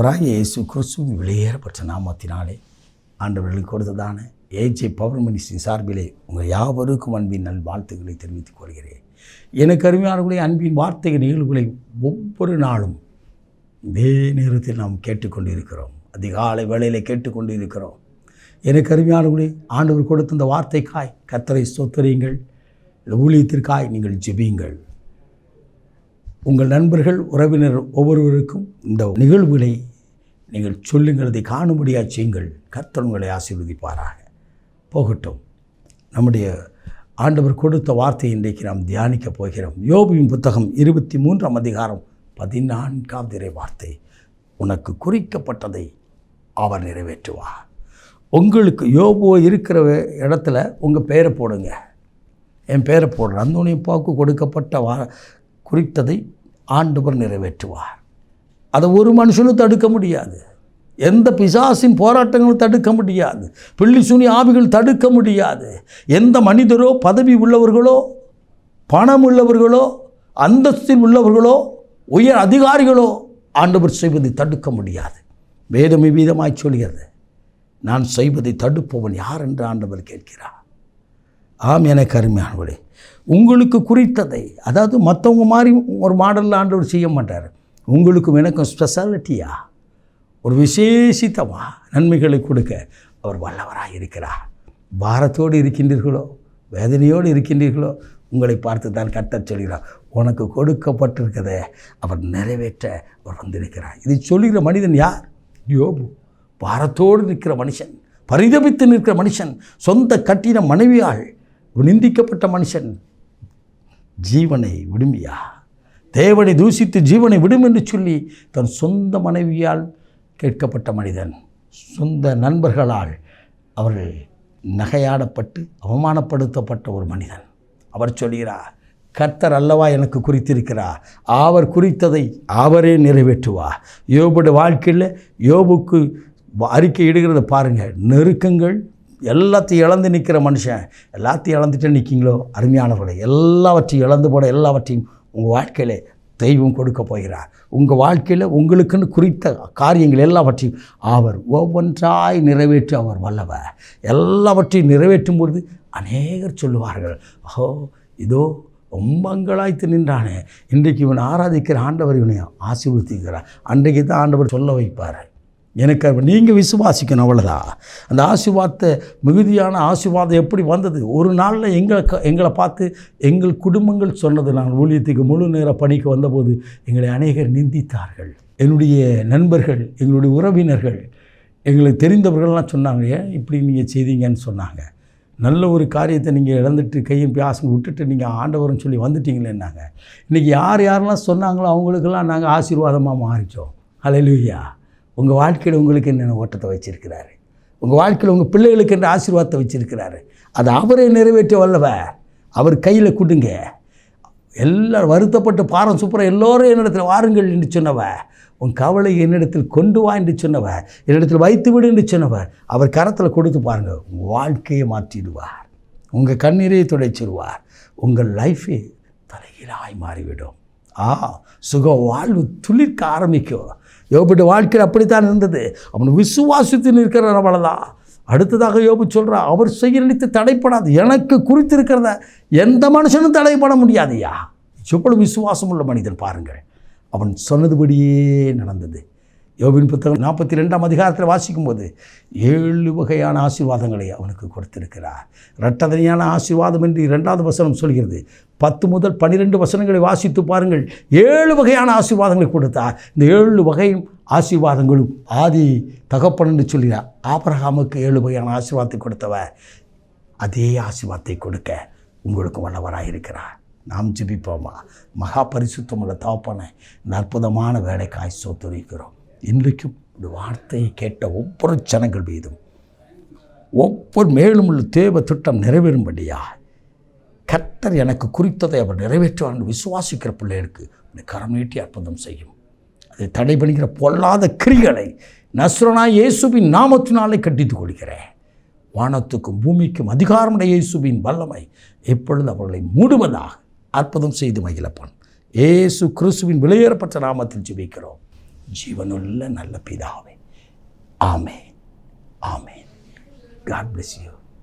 ஆண்டவராக இயேசு கிறிஸ்துவின் வெளியேறப்பட்ட நாமத்தினாலே ஆண்டவர்களுக்கு கொடுத்ததான ஏஜே பவர் மினிஸ்டின் சார்பிலே உங்கள் யாவருக்கும் அன்பின் நல் வாழ்த்துக்களை தெரிவித்துக் கொள்கிறேன். எனக்கு அருமையானவர்களே அன்பின் வார்த்தை நிகழ்வுகளை ஒவ்வொரு நாளும் இதே நேரத்தில் நாம் கேட்டுக்கொண்டிருக்கிறோம். அதிகாலை வேளையில் கேட்டுக்கொண்டு இருக்கிறோம் எனக்கு அருமையானவர்களே ஆண்டவர் கொடுத்த இந்த வார்த்தைக்காய் கத்தரை சொத்தரியுங்கள் ஊழியத்திற்காய் நீங்கள் ஜெபியுங்கள். உங்கள் நண்பர்கள் உறவினர் ஒவ்வொருவருக்கும் இந்த நிகழ்வுகளை நீங்கள் சொல்லுங்கிறதை காணும்படியாக செய்யுங்கள். கர்த்தர் உங்களை ஆசீர்வதிப்பாராக. போகட்டும். நம்முடைய ஆண்டவர் கொடுத்த வார்த்தை இன்றைக்கு நாம் தியானிக்கப் போகிறோம். யோபியின் புத்தகம் இருபத்தி மூன்றாம் அதிகாரம் பதினான்காம் திரை வார்த்தை. உனக்கு குறிக்கப்பட்டதை அவர் நிறைவேற்றுவார் உங்களுக்கு யோபோ இருக்கிற இடத்துல உங்கள் பெயரை போடுங்க. என் பேரை போடுறேன் அந்தோனியப்பாவுக்கு கொடுக்கப்பட்ட வா குறித்ததை ஆண்டவர் நிறைவேற்றுவார். அதை ஒரு மனுஷனும் தடுக்க முடியாது. எந்த பிசாசின் போராட்டங்களும் தடுக்க முடியாது? பிள்ளி சுனி ஆவிகள் தடுக்க முடியாது. எந்த மனிதரோ பதவி உள்ளவர்களோ பணம் உள்ளவர்களோ அந்தஸ்தில் உள்ளவர்களோ உயர் அதிகாரிகளோ ஆண்டவர் செய்வதை தடுக்க முடியாது. வேதம் விதமாய் சொல்கிறது நான் செய்வதை தடுப்பவன் யார் என்று ஆண்டவர் கேட்கிறார். ஆம் எனக்கு அருமையானவளே உங்களுக்கு குறித்ததை அதாவது மற்றவங்க மாதிரி ஒரு மாடலில் ஆண்டவர் செய்ய மாட்டார். உங்களுக்கும் எனக்கும் ஸ்பெஷாலிட்டியா ஒரு விசேஷித்தமாக நன்மைகளை கொடுக்க அவர் வல்லவராக இருக்கிறார். பாரத்தோடு இருக்கின்றீர்களோ வேதனையோடு இருக்கின்றீர்களோ உங்களை பார்த்து தான் கட்டச் சொல்கிறார். உனக்கு கொடுக்கப்பட்டிருக்கதை அவர் நிறைவேற்ற அவர் வந்திருக்கிறார். இதை சொல்லுகிற மனிதன் யார்? யோபு. பாரத்தோடு நிற்கிற மனுஷன் பரிதபித்து நிற்கிற மனுஷன் சொந்த கட்டின மனைவியால் நிந்திக்கப்பட்ட மனுஷன் ஜீவனை விடுமியா? தேவனை தூசித்து ஜீவனை விடும் என்று சொல்லி தன் சொந்த மனைவியால் கேட்கப்பட்ட மனிதன். சொந்த நண்பர்களால் அவர்கள் நகையாடப்பட்டு அவமானப்படுத்தப்பட்ட ஒரு மனிதன். அவர் சொல்கிறார் கர்த்தர் அல்லவா எனக்கு குறித்திருக்கிறார்? அவர் குறித்ததை அவரே நிறைவேற்றுவார். யோபுடைய வாழ்க்கையில் யோபுக்கு அறிக்கை இடுகிறத பாருங்கள். நெருக்கங்கள் எல்லாத்தையும் இழந்து நிற்கிற மனுஷன். எல்லாத்தையும் இழந்துட்டு நிற்கிங்களோ? அருமையானவர்களை எல்லாவற்றையும் இழந்து போட எல்லாவற்றையும் உங்கள் வாழ்க்கையில் தெய்வம் கொடுக்க போகிறார். உங்கள் வாழ்க்கையில் உங்களுக்குன்னு குறித்த காரியங்கள் எல்லாவற்றையும் அவர் ஒவ்வொன்றாய் நிறைவேற்றி அவர் வல்லவர். எல்லாவற்றையும் நிறைவேற்றும் பொழுது அநேகர் சொல்லுவார்கள் ஓ இதோ ரொம்ப அங்கலாய்த்து நின்றானே. இன்றைக்கு இவன் ஆராதிக்கிற ஆண்டவர் இவனை ஆசீர்வதிக்கிறார். அன்றைக்கு தான் ஆண்டவர் சொல்ல வைப்பார். எனக்கு நீங்கள் விசுவாசிக்கணும் அவ்வளோதான் அந்த ஆசிர்வாதத்தை மிகுதியான ஆசிர்வாதம் எப்படி வந்தது? ஒரு நாளில் எங்களை க- எங்களை பார்த்து எங்கள் குடும்பங்கள் சொன்னது நான் ஊழியத்துக்கு முழு நேர பணிக்கு வந்தபோது எங்களை அநேகர் நிந்தித்தார்கள். என்னுடைய நண்பர்கள் எங்களுடைய உறவினர்கள் எங்களுக்கு தெரிந்தவர்கள்லாம் சொன்னாங்க ஏன் இப்படி நீங்கள் செய்தீங்கன்னு சொன்னாங்க. நல்ல ஒரு காரியத்தை நீங்கள் இழந்துட்டு கையும் பியாசம் விட்டுட்டு நீங்கள் ஆண்டவர்னு சொல்லி வந்துட்டீங்களேன்னாங்க. இன்றைக்கி யார் யாரெல்லாம் சொன்னாங்களோ அவங்களுக்கெல்லாம் நாங்கள் ஆசீர்வாதமாக மாறிச்சோம். ஹalleluya. உங்கள் வாழ்க்கையில் உங்களுக்கு என்னென்ன ஓட்டத்தை வச்சிருக்கிறாரு? உங்கள் வாழ்க்கையில் உங்கள் பிள்ளைகளுக்கு என்ன ஆசீர்வாதத்தை வச்சிருக்கிறாரு? அதை அவரே நிறைவேற்ற வல்லவ அவர் கையில் கொடுங்க. எல்லாரும் வருத்தப்பட்டு பாரம் சூப்பராக எல்லோரும் என்னிடத்தில் வாருங்கள் என்று சொன்னவ உன் கவலை என்னிடத்தில் கொண்டு வா என்று சொன்னவர் என்னிடத்தில் வைத்து விடு என்று சொன்னவர் அவர் கரத்தில் கொடுத்து பாருங்கள் உங்கள் வாழ்க்கையை மாற்றிடுவார். உங்கள் கண்ணீரை துடைச்சிடுவார் உங்கள் லைஃபே தலைகீழாய் மாறிவிடும். ஆ சுக வாழ்வு துளிர்க்க ஆரம்பிக்கும். யோபுடைய வாழ்க்கையில் அப்படித்தான் இருந்தது. அவன் விசுவாசித்து நிற்கிறான் அவ்வளோதான் அடுத்ததாக யோபு சொல்கிறா அவர் செயலித்து தடைப்படாது. எனக்கு குறித்திருக்கிறத எந்த மனுஷனும் தடைப்பட முடியாதையா? எவ்வளவு விசுவாசம் உள்ள மனிதன் பாருங்கள். அவன் சொன்னதுபடியே நடந்தது. யோபின் புத்தகம் நாற்பத்தி ரெண்டாம் அதிகாரத்தில் வாசிக்கும்போது ஏழு வகையான ஆசீர்வாதங்களை அவனுக்கு கொடுத்திருக்கிறார். இரட்டதனையான ஆசீர்வாதம் என்று இரண்டாவது வசனம் சொல்கிறது. பத்து முதல் பன்னிரெண்டு வசனங்களை வாசித்து பாருங்கள். ஏழு வகையான ஆசீர்வாதங்களை கொடுத்தார். இந்த ஏழு வகையும் ஆசீர்வாதங்களும் ஆதி தகப்பன் என்று சொல்கிறார். ஆபரகாமுக்கு ஏழு வகையான ஆசீர்வாதத்தை கொடுத்தவர். அதே ஆசீர்வாதத்தை கொடுக்க உங்களுக்கு வல்லவராக இருக்கிறார். நாம் ஜெபிப்போமா? மகா பரிசுத்தமுள்ள தகப்பனை இந்த அற்புதமான வேலைக்காய் சோத்துரிக்கிறோம். இன்றைக்கும் இந்த வார்த்தையை கேட்ட ஒவ்வொரு ஜனங்கள் மீதும் ஒவ்வொரு மேலும் உள்ள தேவ திட்டம் நிறைவேறும்படியா கர்த்தர் எனக்கு குறித்ததை அவர் நிறைவேற்றுவார் என்று விசுவாசிக்கிற பிள்ளைகளுக்கு கரம் நீட்டி அற்புதம் செய்யும். அதை தடை பண்ணுகிற பொல்லாத கிரிகளை நஸ்ரனா இயேசுவின் நாமத்தினாலே கட்டித்துக் கொள்கிறேன். வானத்துக்கும் பூமிக்கும் அதிகாரமுடைய இயேசுவின் வல்லமை எப்பொழுது அவர்களை மூடுவதாக அற்புதம் செய்து மகிழப்பான். இயேசு கிறிஸ்துவின் விலையேறப்பட்ட நாமத்தில் ஜெபிக்கிறோம். ஜீவனுள்ள நல்ல பிதாவே ஆமே ஆமே காட் பிளஸ் யூ